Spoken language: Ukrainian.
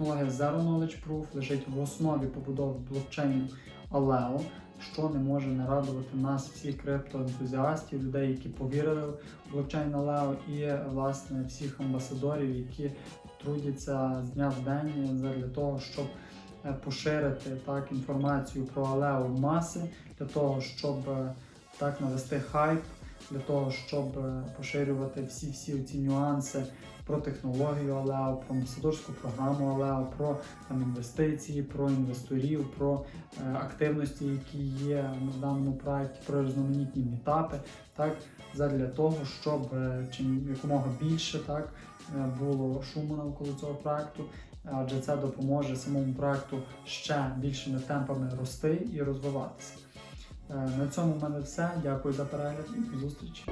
технологія Zero Knowledge Proof лежить в основі побудови блокчейну Aleo, що не може не радувати нас, всіх криптоентузіастів, людей, які повірили в блокчейн Aleo, і власне всіх амбасадорів, які трудяться з дня в день для того, щоб е, поширити так інформацію про Алео в маси, для того, щоб е, так навести хайп, для того, щоб е, поширювати всі всі ці нюанси про технологію Алео, про амбасадорську програму Алео, про там інвестиції, про інвесторів, про е, активності, які є в даному проєкті, про різноманітні мітапи, так задля того, щоб е, чим якомога більше так е, було шуму навколо цього проекту, адже це допоможе самому проекту ще більшими темпами рости і розвиватися. Е, На цьому в мене все. Дякую за перегляд і до зустрічі.